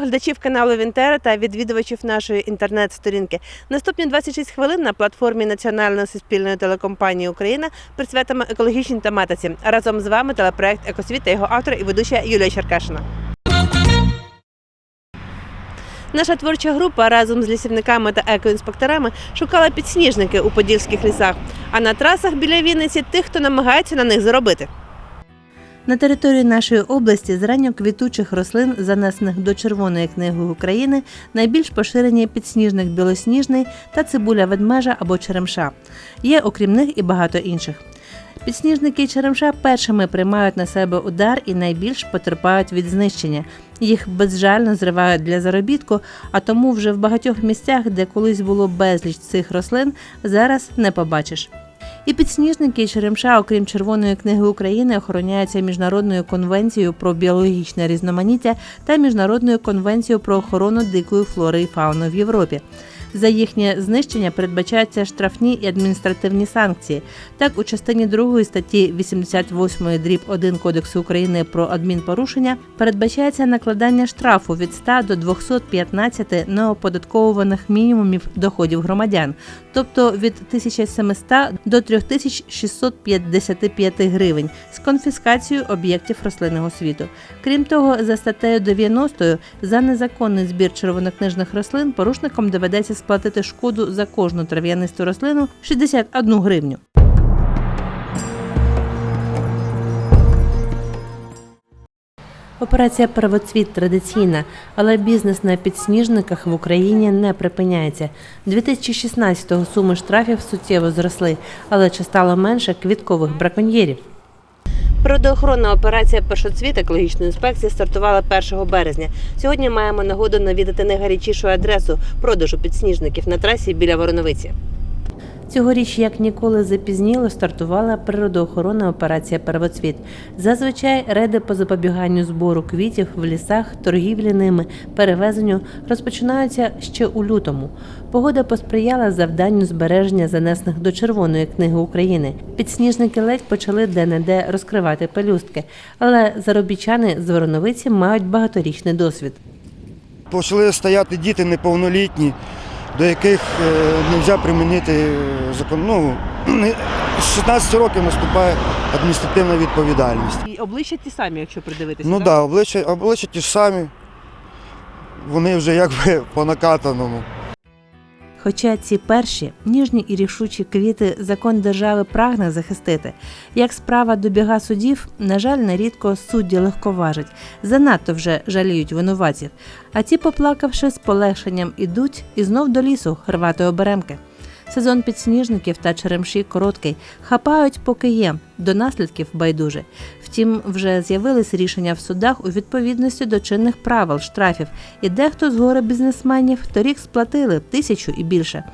Глядачів каналу Вінтера та відвідувачів нашої інтернет-сторінки. Наступні 26 хвилин на платформі Національної суспільної телекомпанії Україна присвятимо екологічній тематиці. Разом з вами телепроект Екосвіт та його автор і ведуча Юлія Черкашина. Наша творча група разом з лісівниками та екоінспекторами шукала підсніжники у подільських лісах, а на трасах біля Вінниці тих, хто намагається на них заробити. На території нашої області з ранньоквітучих рослин, занесених до Червоної книги України, найбільш поширені підсніжник білосніжний та цибуля ведмежа або черемша. Є окрім них і багато інших. Підсніжники черемша першими приймають на себе удар і найбільш потерпають від знищення. Їх безжально зривають для заробітку, а тому вже в багатьох місцях, де колись було безліч цих рослин, зараз не побачиш. І підсніжники і черемша, окрім Червоної книги України, охороняються міжнародною конвенцією про біологічне різноманіття та міжнародною конвенцією про охорону дикої флори і фауни в Європі. За їхнє знищення передбачаються штрафні і адміністративні санкції. Так, у частині 2 статті 88 дріб 1 Кодексу України про адмінпорушення передбачається накладання штрафу від 100 до 215 неоподатковуваних мінімумів доходів громадян, тобто від 1700 до 3655 гривень з конфіскацією об'єктів рослинного світу. Крім того, за статтею 90 за незаконний збір червонокнижних рослин порушникам доведеться сплатити шкоду за кожну трав'янисту рослину 61 гривню. Операція Первоцвіт традиційна, але бізнес на підсніжниках в Україні не припиняється. 2016-го суми штрафів суттєво зросли, але чи стало менше квіткових браконьєрів. Природоохоронна операція Першоцвіт екологічної інспекції стартувала 1 березня. Сьогодні маємо нагоду навідати найгарячішу адресу продажу підсніжників на трасі біля Вороновиці. Цьогоріч, як ніколи запізніло, стартувала природоохоронна операція Первоцвіт. Зазвичай рейди по запобіганню збору квітів в лісах, торгівлі ними, перевезенню розпочинаються ще у лютому. Погода посприяла завданню збереження занесених до Червоної книги України. Підсніжники ледь почали де-не-де розкривати пелюстки, але заробітчани з Вороновиці мають багаторічний досвід. Почали стояти діти неповнолітні, до яких е, не можна примінити закон. Ну, з 16 років наступає адміністративна відповідальність. І обличчя ті самі, якщо придивитися. Ну так, да, обличчя, обличчя ті ж самі, вони вже якби по накатаному. Хоча ці перші ніжні і рішучі квіти закон держави прагне захистити, як справа добіга судів, на жаль, нерідко судді легковажать, занадто вже жаліють винуватців. А ті, поплакавши з полегшенням, ідуть і знов до лісу рвати оберемки. Сезон підсніжників та черемші короткий, хапають, поки є, до наслідків байдуже. Втім, вже з'явились рішення в судах у відповідності до чинних правил штрафів, і дехто з гори бізнесменів торік сплатили тисячу і більше.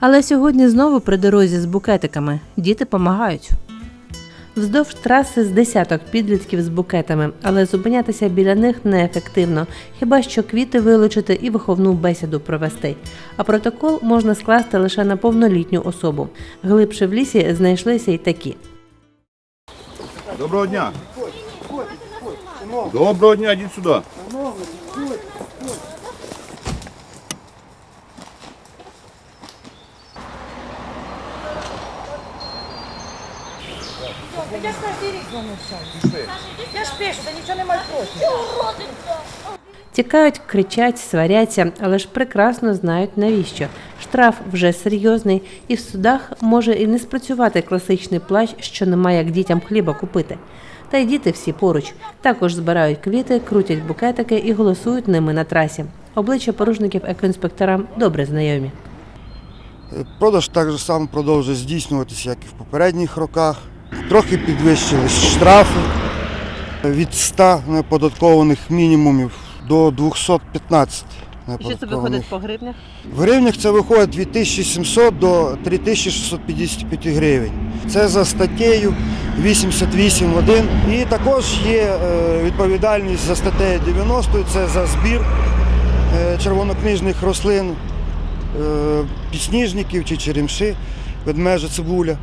Але сьогодні знову при дорозі з букетиками діти помагають. Вздовж траси з десяток підлітків з букетами, але зупинятися біля них неефективно, хіба що квіти вилучити і виховну бесіду провести. А протокол можна скласти лише на повнолітню особу. Глибше в лісі знайшлися й такі. Доброго дня. Доброго дня, йдіть сюди. Я ж каждый рік звоню Я ж пишу, та нічого немає проти. Тікають, кричать, сваряться, але ж прекрасно знають навіщо. Штраф вже серйозний, і в судах може і не спрацювати класичний плащ, що немає як дітям хліба купити. Та й діти всі поруч також збирають квіти, крутять букетики і голосують ними на трасі. Обличчя порушників екоінспекторам добре знайомі. Продаж так само продовжує здійснюватися, як і в попередніх роках. Трохи підвищились штрафи від 100 неоподаткованих мінімумів до 215 неоподаткованих. по гривнях? В гривнях це виходить від 1700 до 3655 гривень. Це за статтею 88.1. І також є е, відповідальність за статтею 90, це за збір е, червонокнижних рослин, е, підсніжників чи черемши, ведмежа, цибуля.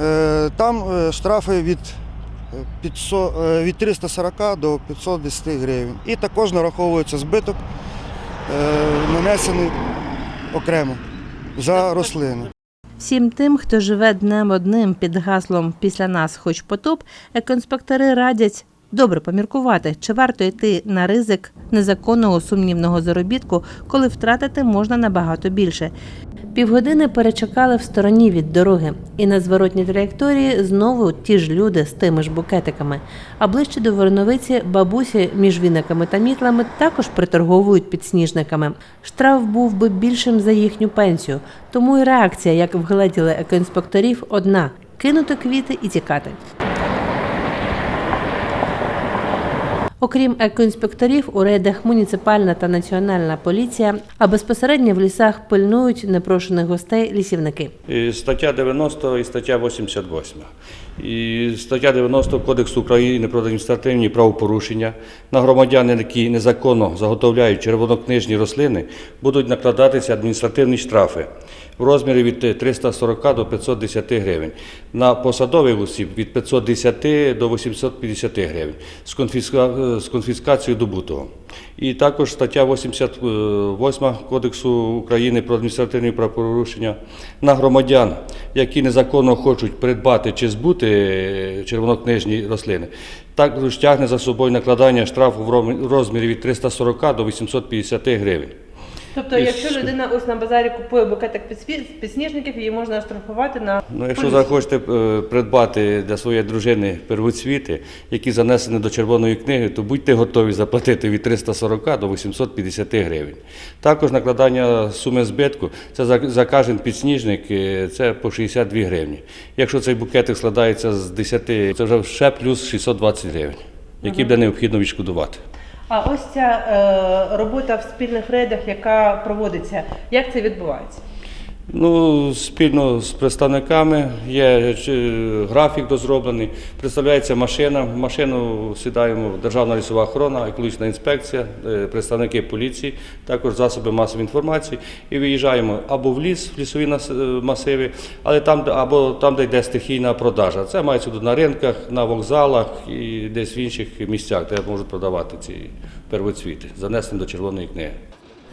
Е, Там е, штрафи від 500, е, від 340 до 510 гривень. І також нараховується збиток, нанесений окремо за рослини. Всім тим, хто живе днем одним під гаслом після нас хоч потоп, екоінспектори радять добре поміркувати, чи варто йти на ризик незаконного сумнівного заробітку, коли втратити можна набагато більше. Півгодини перечекали в стороні від дороги, і на зворотній траєкторії знову ті ж люди з тими ж букетиками. А ближче до Вороновиці бабусі між віниками та мітлами також приторговують підсніжниками. Штраф був би більшим за їхню пенсію, тому і реакція, як вгледіли екоінспекторів, одна кинути квіти і тікати. Окрім екоінспекторів, у рейдах муніципальна та національна поліція, а безпосередньо в лісах пильнують непрошених гостей лісівники. І Стаття 90 і стаття 88. І стаття 90 Кодексу України про адміністративні правопорушення на громадян, які незаконно заготовляють червонокнижні рослини, будуть накладатися адміністративні штрафи розмірі від 340 до 510 гривень. На посадових осіб від 510 до 850 гривень з, конфіска... з конфіскацією добутого. І також стаття 88 Кодексу України про адміністративні правопорушення на громадян, які незаконно хочуть придбати чи збути е, червонокнижні рослини, також тягне за собою накладання штрафу в розмірі від 340 до 850 гривень. Тобто, І якщо що? людина ось на базарі купує букетик підсві- підсніжників, її можна оштрафувати на Ну, якщо захочете е, придбати для своєї дружини первоцвіти, які занесені до червоної книги, то будьте готові заплатити від 340 до 850 гривень. Також накладання суми збитку це за, за кожен підсніжник е, це по 62 гривні. Якщо цей букетик складається з 10, це вже ще плюс 620 гривень, які буде необхідно відшкодувати. А ось ця е, робота в спільних рейдах, яка проводиться, як це відбувається? Ну, спільно з представниками є е, графік дозроблений, представляється машина. Машину сідаємо Державна лісова охорона, екологічна інспекція, е, представники поліції, також засоби масової інформації і виїжджаємо або в ліс, в лісові е, масиви, але там, або там, де йде стихійна продажа. Це мається виду на ринках, на вокзалах і десь в інших місцях, де можуть продавати ці первоцвіти, занесені до червоної книги.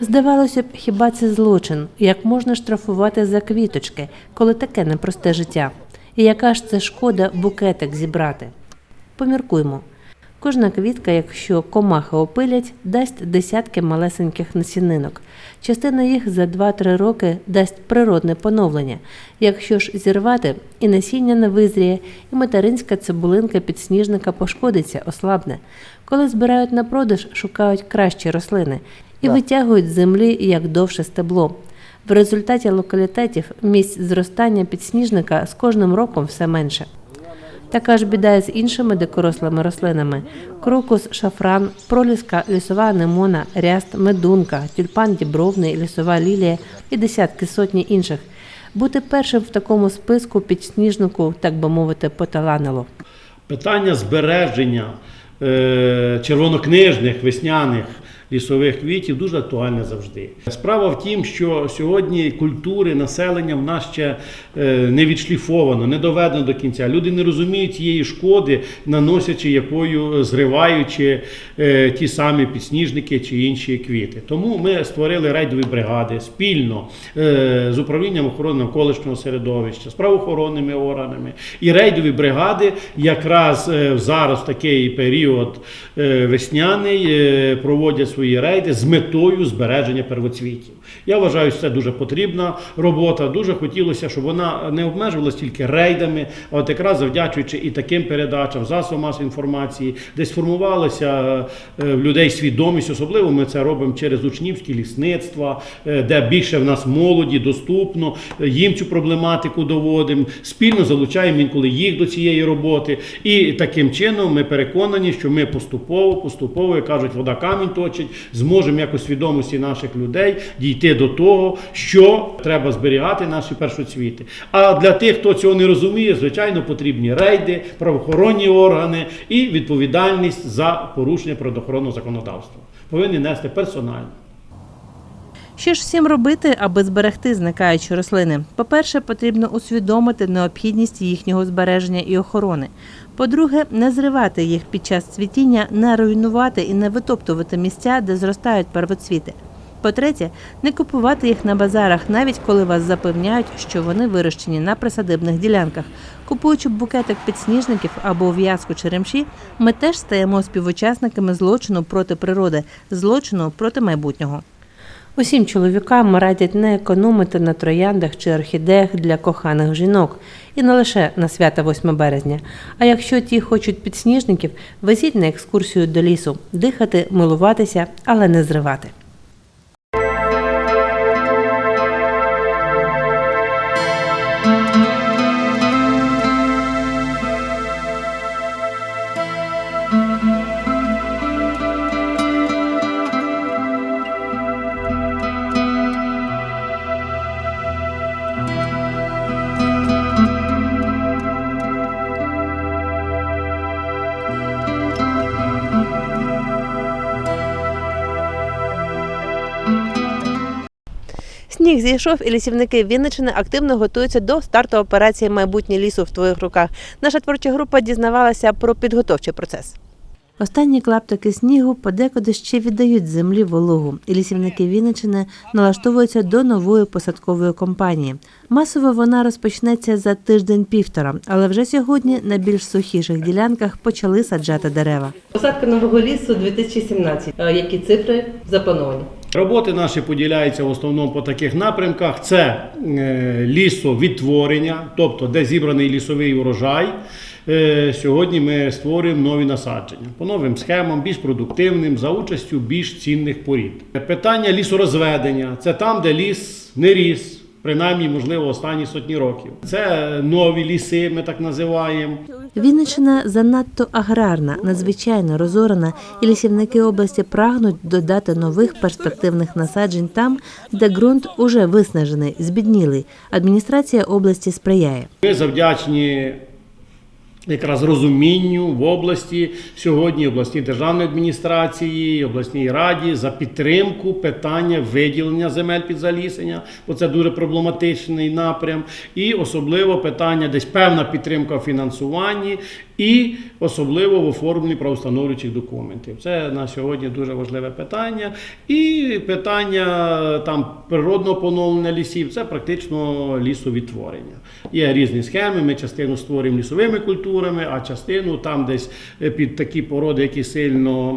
Здавалося б, хіба це злочин? Як можна штрафувати за квіточки, коли таке непросте життя? І яка ж це шкода букетик зібрати? Поміркуймо. Кожна квітка, якщо комахи опилять, дасть десятки малесеньких насінинок. Частина їх за 2-3 роки дасть природне поновлення. Якщо ж зірвати, і насіння не визріє, і материнська цибулинка підсніжника пошкодиться, ослабне. Коли збирають на продаж, шукають кращі рослини і витягують з землі як довше стебло. В результаті локалітетів місць зростання підсніжника з кожним роком все менше. Така ж біда з іншими дикорослими рослинами: крокус, шафран, проліска, лісова анемона, ряст, медунка, тюльпан дібровний, лісова лілія і десятки сотні інших. Бути першим в такому списку підсніжнику, так би мовити, поталанило. Питання збереження е, червонокнижних весняних лісових квітів дуже актуальне завжди. Справа в тім, що сьогодні культури населення в нас ще е, не відшліфовано, не доведено до кінця. Люди не розуміють цієї шкоди, наносячи якою, зриваючи е, ті самі підсніжники чи інші квіти. Тому ми створили рейдові бригади спільно е, з управлінням охорони навколишнього середовища, з правоохоронними органами. І рейдові бригади якраз е, зараз в такий період е, весняний е, проводять свої рейди з метою збереження первоцвітів. Я вважаю, що це дуже потрібна робота. Дуже хотілося, щоб вона не обмежувалась тільки рейдами, а от якраз завдячуючи і таким передачам, засобам масової інформації, десь формувалася е, в людей свідомість. Особливо ми це робимо через учнівські лісництва, е, де більше в нас молоді доступно. Їм цю проблематику доводимо. Спільно залучаємо інколи їх до цієї роботи. І таким чином ми переконані, що ми поступово, поступово, як кажуть, вода камінь точить, зможемо якось свідомості наших людей дійти до того, що треба зберігати наші першоцвіти. А для тих, хто цього не розуміє, звичайно, потрібні рейди, правоохоронні органи і відповідальність за порушення природоохоронного законодавства. Повинні нести персонально. Що ж всім робити, аби зберегти зникаючі рослини? По-перше, потрібно усвідомити необхідність їхнього збереження і охорони. По-друге, не зривати їх під час цвітіння, не руйнувати і не витоптувати місця, де зростають первоцвіти. По-третє, не купувати їх на базарах, навіть коли вас запевняють, що вони вирощені на присадибних ділянках. Купуючи букетик підсніжників або в'язку черемші, ми теж стаємо співучасниками злочину проти природи, злочину проти майбутнього. Усім чоловікам радять не економити на трояндах чи орхідеях для коханих жінок, і не лише на свята 8 березня. А якщо ті хочуть підсніжників, везіть на екскурсію до лісу, дихати, милуватися, але не зривати. Сніг зійшов, і лісівники Вінничини активно готуються до старту операції Майбутнє лісу в твоїх руках. Наша творча група дізнавалася про підготовчий процес. Останні клаптики снігу подекуди ще віддають землі вологу, і лісівники Вінничини налаштовуються до нової посадкової кампанії. Масово вона розпочнеться за тиждень-півтора, але вже сьогодні на більш сухіших ділянках почали саджати дерева. Посадка нового лісу 2017. Які цифри заплановані? Роботи наші поділяються в основному по таких напрямках: це е, лісовідтворення, тобто де зібраний лісовий урожай. Е, Сьогодні ми створюємо нові насадження по новим схемам, більш продуктивним, за участю більш цінних порід. Питання лісорозведення це там, де ліс не ріс. Принаймні, можливо, останні сотні років. Це нові ліси, ми так називаємо. Вінниччина занадто аграрна, надзвичайно розорена, і лісівники області прагнуть додати нових перспективних насаджень там, де ґрунт уже виснажений, збіднілий. Адміністрація області сприяє. Ми завдячні якраз розумінню в області сьогодні обласній державної адміністрації, обласній раді за підтримку питання виділення земель під залісення, бо це дуже проблематичний напрям, і особливо питання десь певна підтримка в фінансуванні. І особливо в оформленні правостановлюючих документів. Це на сьогодні дуже важливе питання. І питання там природного поновлення лісів це практично лісовідтворення. Є різні схеми. Ми частину створюємо лісовими культурами, а частину там десь під такі породи, які сильно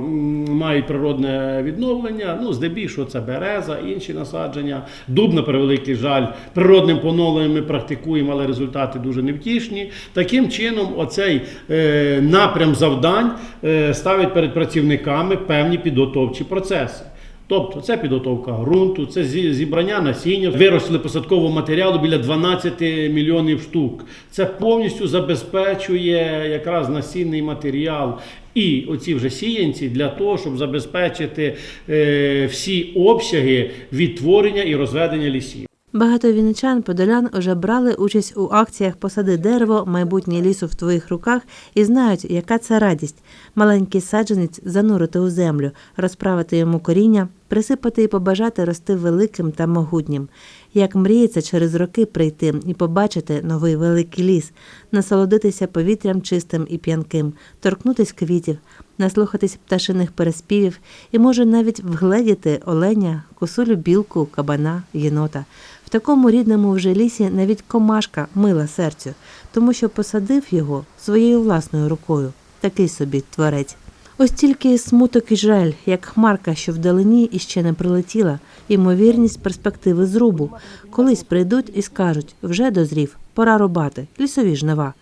мають природне відновлення. Ну, здебільшого це береза, інші насадження. Дуб, на превеликий жаль, природним поновленням ми практикуємо, але результати дуже невтішні. Таким чином, оцей е, напрям завдань е, ставить перед працівниками певні підготовчі процеси. Тобто це підготовка ґрунту, це зібрання насіння, виросли посадкового матеріалу біля 12 мільйонів штук. Це повністю забезпечує якраз насінний матеріал і оці вже сіянці для того, щоб забезпечити е, всі обсяги відтворення і розведення лісів. Багато вінничан подолян уже брали участь у акціях Посади дерево, майбутнє лісу в твоїх руках і знають, яка це радість. Маленький саджанець занурити у землю, розправити йому коріння, присипати і побажати рости великим та могутнім. Як мріється через роки прийти і побачити новий великий ліс, насолодитися повітрям чистим і п'янким, торкнутись квітів, наслухатись пташиних переспівів і може навіть вгледіти оленя, косулю білку, кабана, єнота. В такому рідному вже лісі навіть комашка мила серцю, тому що посадив його своєю власною рукою. Такий собі творець. Ось тільки смуток і жаль, як хмарка, що вдалині іще не прилетіла, ймовірність перспективи зрубу. Колись прийдуть і скажуть вже дозрів, пора рубати, лісові жнива.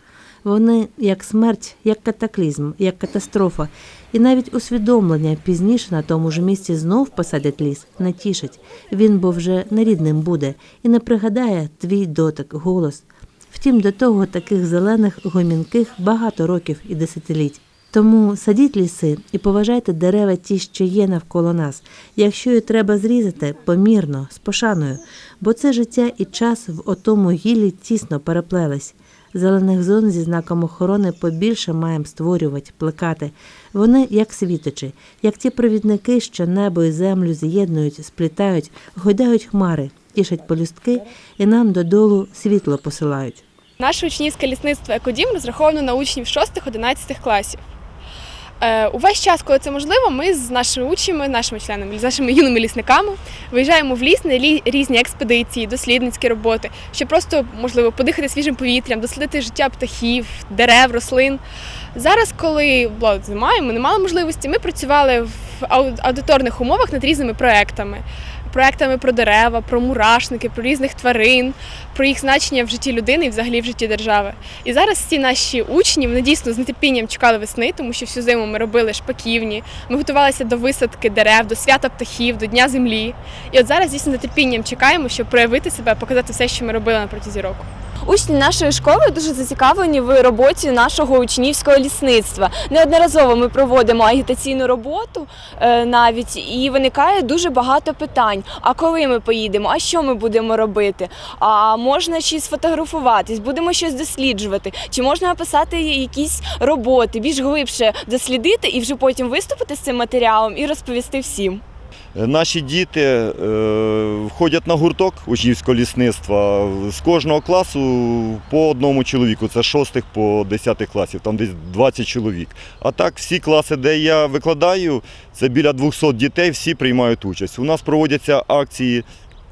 Вони як смерть, як катаклізм, як катастрофа, і навіть усвідомлення пізніше на тому ж місці знов посадять ліс, не тішить. Він бо вже нерідним буде і не пригадає твій дотик, голос. Втім, до того таких зелених гомінких багато років і десятиліть. Тому садіть ліси і поважайте дерева ті, що є навколо нас. Якщо і треба зрізати, помірно, з пошаною, бо це життя і час в отому гіллі тісно переплелись. Зелених зон зі знаком охорони побільше маємо створювати, плекати. Вони як світочі, як ті провідники, що небо і землю з'єднують, сплітають, гойдають хмари, тішать полюстки і нам додолу світло посилають. Наше учнівське лісництво Екодім розраховано на учнів 6-11 класів. Е, увесь час, коли це можливо, ми з нашими учнями, нашими членами, з нашими юними лісниками виїжджаємо в ліс на різні експедиції, дослідницькі роботи, щоб просто можливо подихати свіжим повітрям, дослідити життя птахів, дерев, рослин. Зараз, коли була зима, ми не мали можливості, ми працювали в ау- аудиторних умовах над різними проектами. Проектами про дерева, про мурашники, про різних тварин, про їх значення в житті людини і взагалі в житті держави. І зараз всі наші учні вони дійсно з нетерпінням чекали весни, тому що всю зиму ми робили шпаківні, ми готувалися до висадки дерев, до свята птахів, до Дня землі. І от зараз дійсно з нетерпінням чекаємо, щоб проявити себе, показати все, що ми робили на протязі року. Учні нашої школи дуже зацікавлені в роботі нашого учнівського лісництва. Неодноразово ми проводимо агітаційну роботу е, навіть і виникає дуже багато питань. А коли ми поїдемо? А що ми будемо робити? А можна чи сфотографуватись? Будемо щось досліджувати? Чи можна написати якісь роботи, більш глибше дослідити і вже потім виступити з цим матеріалом і розповісти всім? Наші діти е, входять на гурток учнівського лісництва з кожного класу по одному чоловіку. Це з шостих по 10 класів, там десь 20 чоловік. А так, всі класи, де я викладаю, це біля 200 дітей, всі приймають участь. У нас проводяться акції.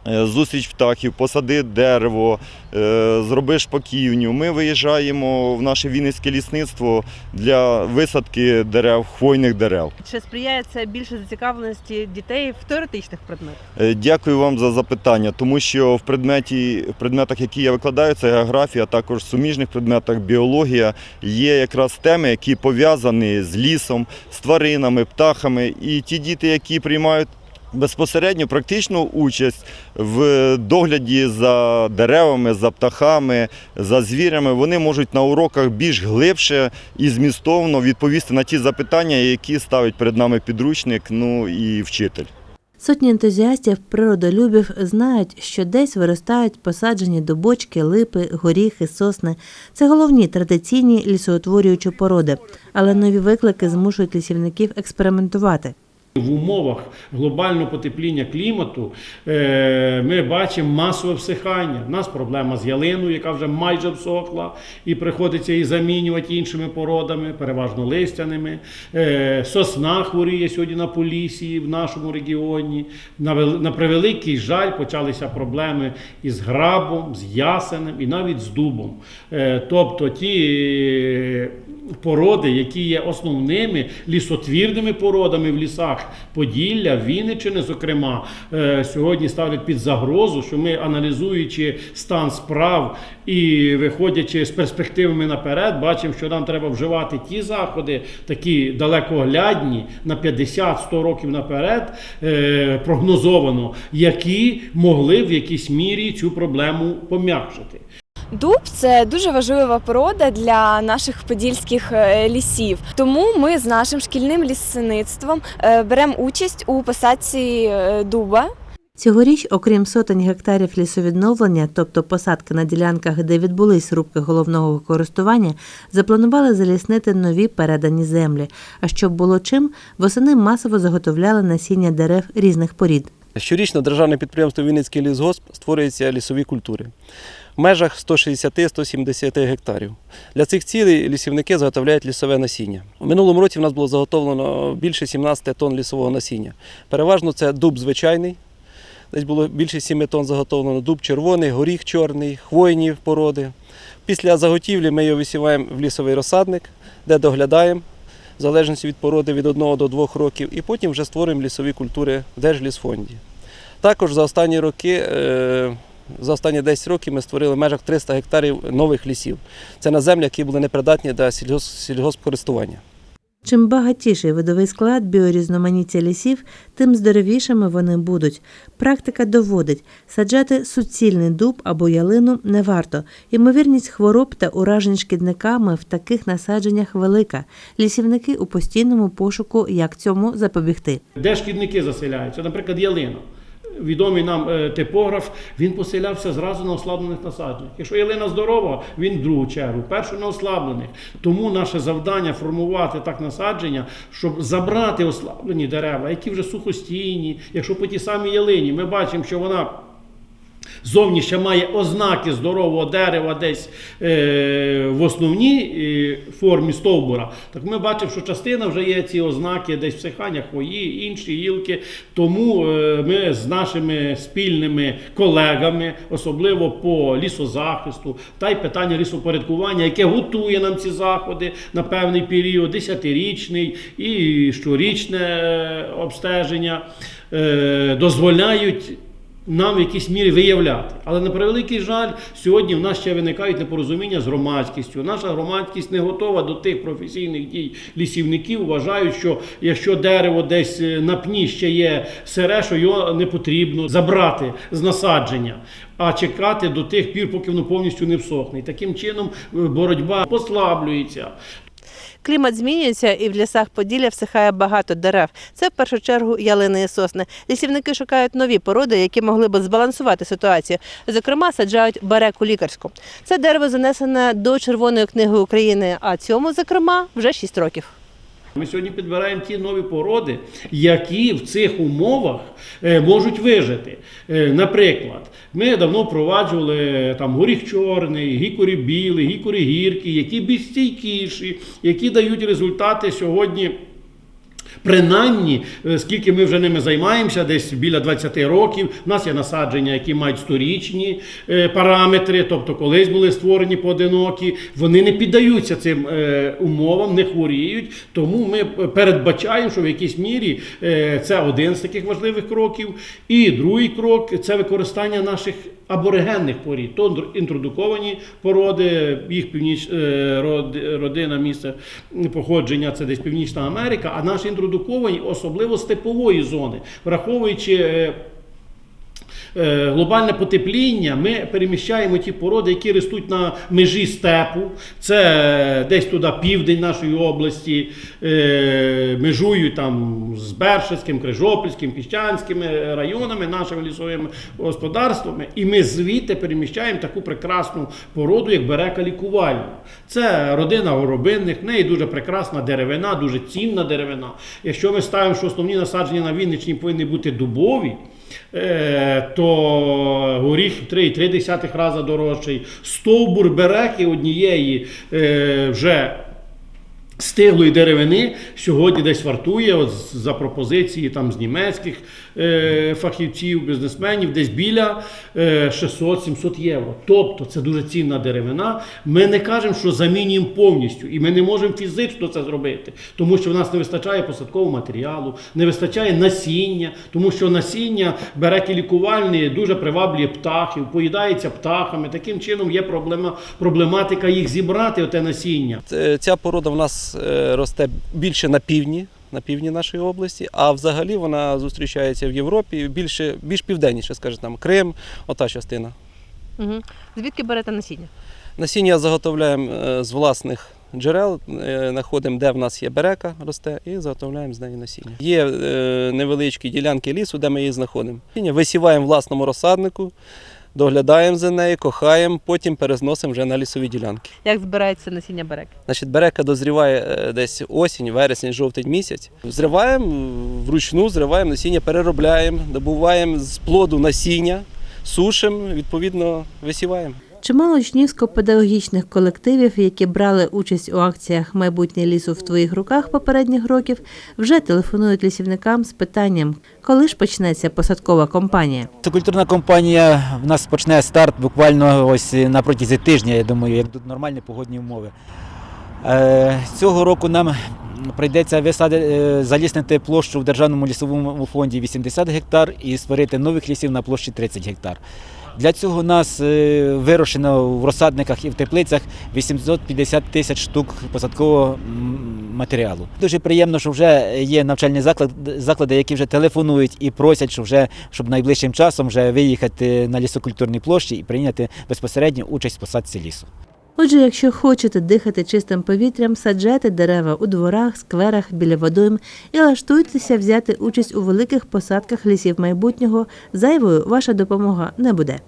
Е, Зустріч птахів, посади дерево, е, зроби шпаківню. Ми виїжджаємо в наше Вінницьке лісництво для висадки дерев, хвойних дерев. Чи сприяє це більше зацікавленості дітей в теоретичних предметах? Е, Дякую вам за запитання, тому що в предметі, в предметах, які я викладаю, це географія, а також в суміжних предметах біологія, є якраз теми, які пов'язані з лісом, з тваринами, птахами. І ті діти, які приймають безпосередньо практичну участь в догляді за деревами, за птахами, за звірями, вони можуть на уроках більш глибше і змістовно відповісти на ті запитання, які ставить перед нами підручник, ну і вчитель. Сотні ентузіастів, природолюбів знають, що десь виростають посаджені до бочки, липи, горіхи, сосни. Це головні традиційні лісоутворюючі породи, але нові виклики змушують лісівників експериментувати. В умовах глобального потепління клімату е, ми бачимо масове всихання. У нас проблема з ялиною, яка вже майже всохла, і приходиться її замінювати іншими породами, переважно листяними. Е, Сосна хворіє сьогодні на полісі в нашому регіоні. На, превеликий жаль почалися проблеми із грабом, з ясенем і навіть з дубом. Е, Тобто ті породи, які є основними лісотвірними породами в лісах Поділля, Вінниччини, зокрема, е, сьогодні ставлять під загрозу, що ми, аналізуючи стан справ і виходячи з перспективами наперед, бачимо, що нам треба вживати ті заходи, такі далекоглядні, на 50-100 років наперед, е, прогнозовано, які могли в якійсь мірі цю проблему пом'якшити. Дуб це дуже важлива порода для наших подільських е, лісів. Тому ми з нашим шкільним лісництвом е, беремо участь у посадці е, дуба. Цьогоріч, окрім сотень гектарів лісовідновлення, тобто посадки на ділянках, де відбулись рубки головного користування, запланували заліснити нові передані землі. А щоб було чим, восени масово заготовляли насіння дерев різних порід. Щорічно державне підприємство Вінницький лісгосп створюється лісові культури в межах 160-170 гектарів. Для цих цілей лісівники заготовляють лісове насіння. У минулому році в нас було заготовлено більше 17 тонн лісового насіння. Переважно це дуб звичайний. Десь було більше 7 тонн заготовлено дуб червоний, горіх чорний, хвойні породи. Після заготівлі ми його висіваємо в лісовий розсадник, де доглядаємо, в залежності від породи від 1 до 2 років, і потім вже створюємо лісові культури в Держлісфонді. Також за останні роки, е, за останні 10 років ми створили в межах 300 гектарів нових лісів. Це на землі, які були непридатні для сільгос- сільгоспкористування. Чим багатіший видовий склад біорізноманіття лісів, тим здоровішими вони будуть. Практика доводить, саджати суцільний дуб або ялину не варто. Ймовірність хвороб та уражень шкідниками в таких насадженнях велика. Лісівники у постійному пошуку, як цьому запобігти. Де шкідники заселяються? Наприклад, ялина. Відомий нам е, типограф, він поселявся зразу на ослаблених насадженнях. Якщо ялина здорова, він в другу чергу, першу на ослаблених. Тому наше завдання формувати так насадження, щоб забрати ослаблені дерева, які вже сухостійні, якщо по тій самій ялині ми бачимо, що вона. Зовні ще має ознаки здорового дерева десь е, в основній е, формі стовбура. Так ми бачимо, що частина вже є ці ознаки десь всихання хвої, інші гілки. Тому е, ми з нашими спільними колегами, особливо по лісозахисту, та й питання лісопорядкування, яке готує нам ці заходи на певний період, десятирічний і щорічне обстеження, е, дозволяють нам в якійсь мірі виявляти. Але на превеликий жаль, сьогодні в нас ще виникають непорозуміння з громадськістю. Наша громадськість не готова до тих професійних дій лісівників. Вважають, що якщо дерево десь е, на пні ще є сире, що його не потрібно забрати з насадження. А чекати до тих пір, поки воно повністю не всохне. І таким чином е, боротьба послаблюється. Клімат змінюється, і в лісах Поділля всихає багато дерев. Це в першу чергу ялини і сосни. Лісівники шукають нові породи, які могли б збалансувати ситуацію. Зокрема, саджають береку лікарську. Це дерево занесене до Червоної книги України, а цьому, зокрема, вже 6 років. Ми сьогодні підбираємо ті нові породи, які в цих умовах е, можуть вижити. Е, Наприклад, ми давно впроваджували е, там горіх чорний, гікорі білий, гікорі гіркі, які більш стійкіші, які дають результати сьогодні. Принаймні, е, скільки ми вже ними займаємося, десь біля 20 років. У нас є насадження, які мають сторічні е, параметри, тобто колись були створені поодинокі. Вони не піддаються цим е, умовам, не хворіють. Тому ми передбачаємо, що в якійсь мірі це один з таких важливих кроків. І другий крок це використання наших аборигенних порід, то інтродуковані породи, їх північ, родина, місце походження це десь Північна Америка, а наші інтродуковані, особливо степової зони, враховуючи. Е, Глобальне потепління, ми переміщаємо ті породи, які ростуть на межі степу. Це е, десь туди південь нашої області, е, межують там з Бершицьким, Крижопільським, Піщанськими районами, нашими лісовими господарствами. І ми звідти переміщаємо таку прекрасну породу, як берека лікувальна. Це родина горобинних, в неї дуже прекрасна деревина, дуже цінна деревина. Якщо ми ставимо, що основні насадження на Вінниччині повинні бути дубові. Е, то горіх в 3,3 рази дорожчий. Стовбур береки однієї е, вже стиглої деревини сьогодні десь вартує от за пропозиції там з німецьких фахівців, бізнесменів, десь біля е, 600-700 євро. Тобто це дуже цінна деревина. Ми не кажемо, що замінюємо повністю, і ми не можемо фізично це зробити, тому що в нас не вистачає посадкового матеріалу, не вистачає насіння, тому що насіння береки лікувальні дуже приваблює птахів, поїдається птахами. Таким чином є проблема, проблематика їх зібрати, оте насіння. Ця порода в нас е, росте більше на півдні, на півдні нашої області, а взагалі вона зустрічається в Європі більше, більш південніше, скажімо, там Крим, ота частина. Угу. Звідки берете насіння? Насіння заготовляємо е, з власних джерел, е, знаходимо, де в нас є берека, росте, і заготовляємо з неї насіння. Є е, невеличкі ділянки лісу, де ми її знаходимо. Насіння Висіваємо в власному розсаднику, доглядаємо за нею, кохаємо, потім перезносимо вже на лісові ділянки. Як збирається насіння береки? Значить, берека дозріває е, десь осінь, вересень, жовтень місяць. Зриваємо вручну, зриваємо насіння, переробляємо, добуваємо з плоду насіння, сушимо, відповідно висіваємо. Чимало учнівсько-педагогічних колективів, які брали участь у акціях Майбутнє лісу в твоїх руках попередніх років, вже телефонують лісівникам з питанням, коли ж почнеться посадкова кампанія. Це культурна компанія в нас почне старт буквально ось на протязі тижня, я думаю, як тут нормальні погодні умови. Е, Цього року нам прийдеться висадити, е, заліснити площу в Державному лісовому фонді 80 гектар і створити нових лісів на площі 30 гектар. Для цього у нас е, вирощено в розсадниках і в теплицях 850 тисяч штук посадкового матеріалу. Дуже приємно, що вже є навчальні заклади, заклади, які вже телефонують і просять, що вже щоб найближчим часом вже виїхати на лісокультурні площі і прийняти безпосередню участь в посадці лісу. Отже, якщо хочете дихати чистим повітрям, саджайте дерева у дворах, скверах, біля водойм і лаштуйтеся взяти участь у великих посадках лісів майбутнього. Зайвою ваша допомога не буде.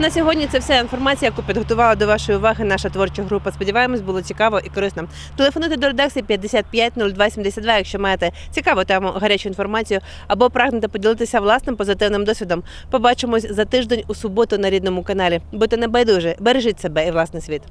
На сьогодні це вся інформація, яку підготувала до вашої уваги наша творча група. Сподіваємось, було цікаво і корисно. Телефонуйте до редакції 55 02 72, якщо маєте цікаву тему, гарячу інформацію або прагнете поділитися власним позитивним досвідом. Побачимось за тиждень у суботу на рідному каналі. Будьте небайдужі, бережіть себе і власний світ.